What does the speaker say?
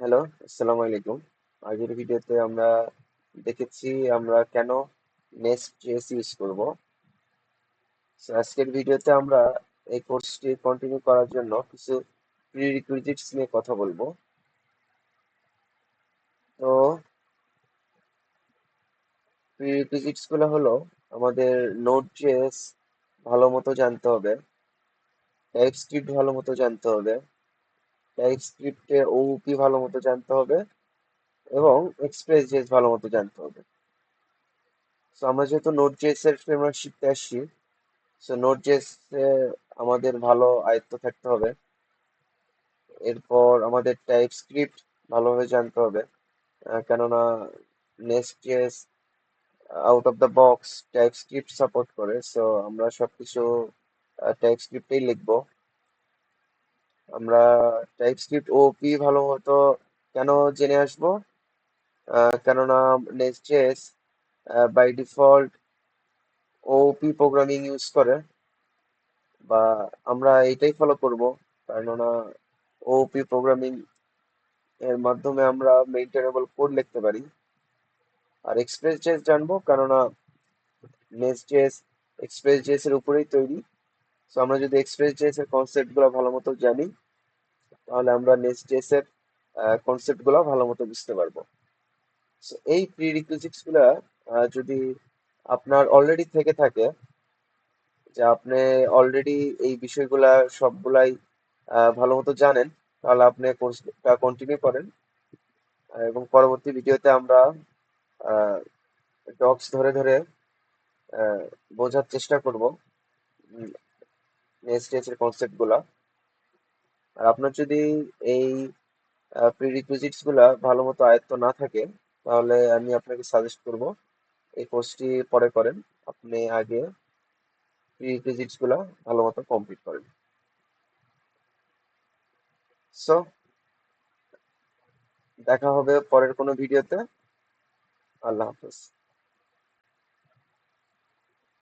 Hello আসসালামু আলাইকুম। আগের ভিডিওতে আমরা দেখেছি আমরা কেন নেস্ট জেএস ইউজ করব। আজকের ভিডিওতে আমরা এই কোর্সটি কন্টিনিউ করার জন্য কিছু প্রি রিকুইজিটস নিয়ে কথা বলব। তো প্রি রিকুইজিটসগুলো হলো আমাদের নোট জেএস ভালো মতো জানতে হবে টাইপ স্ক্রিপ্ট ভালো মতো জানতে হবে টাইপ স্ক্রিপ্টে ওউপি ভালো মতো জানতে হবে এবং এক্সপ্রেস জেএস ভালো মতো জানতে হবে। তো আমরা যেহেতু নোট জেএস এর ফ্রেমওয়ার্ক শিখতে আসছি সো নোট জেএস আমাদের ভালো আয়ত্ত থাকতে হবে। এরপর আমাদের টাইপ স্ক্রিপ্ট ভালোভাবে জানতে হবে কেননা Next JS out of the box type support support করে। সো আমরা সবকিছু টাইপ স্ক্রিপ্টেই লিখব। আমরা টাইপ স্ক্রিপ্ট ওপি ভালো মতো কেন জেনে আসব? কেননা Next JS by default OP programming use করে। বা আমরা এটাই ফলো করব, কেননা ওপি প্রোগ্রামিং এর মাধ্যমে আমরা মেইনটেনেবল কোড লিখতে পারি। আর এক্সপ্রেস জেস জানব, কেননা নেক্সট জেস এক্সপ্রেস জেস এর উপরেই তৈরি। সো আমরা যদি এক্সপ্রেস জেস এর কনসেপ্টগুলো ভালো মতো জানি তাহলে আমরা নেক্সট এর কনসেপ্টগুলো ভালো মতো বুঝতে পারব। এই প্রি রিকুইজিটসগুলা আহ, যদি আপনার অলরেডি থেকে থাকে যে আপনি অলরেডি এই বিষয়গুলা সবগুলাই ভালো মতো জানেন তাহলে আপনি কোর্সটা কন্টিনিউ করেন। এবং পরবর্তী ভিডিওতে আমরা ডক্স ধরে ধরে বোঝার চেষ্টা করব নেক্সট এর কনসেপ্টগুলা। আর আপনার যদি এই প্রিরিকুইজিটসগুলা ভালো মতো আয়ত্ত না থাকে, তাহলে আমি আপনাকে সাজেস্ট করব, এই কোর্সটি পরে করেন। আপনি আগে প্রিরিকুইজিটসগুলা ভালো মতো কমপ্লিট করেন। সো দেখা হবে পরের কোনো ভিডিওতে আল্লাহ হাফেজ।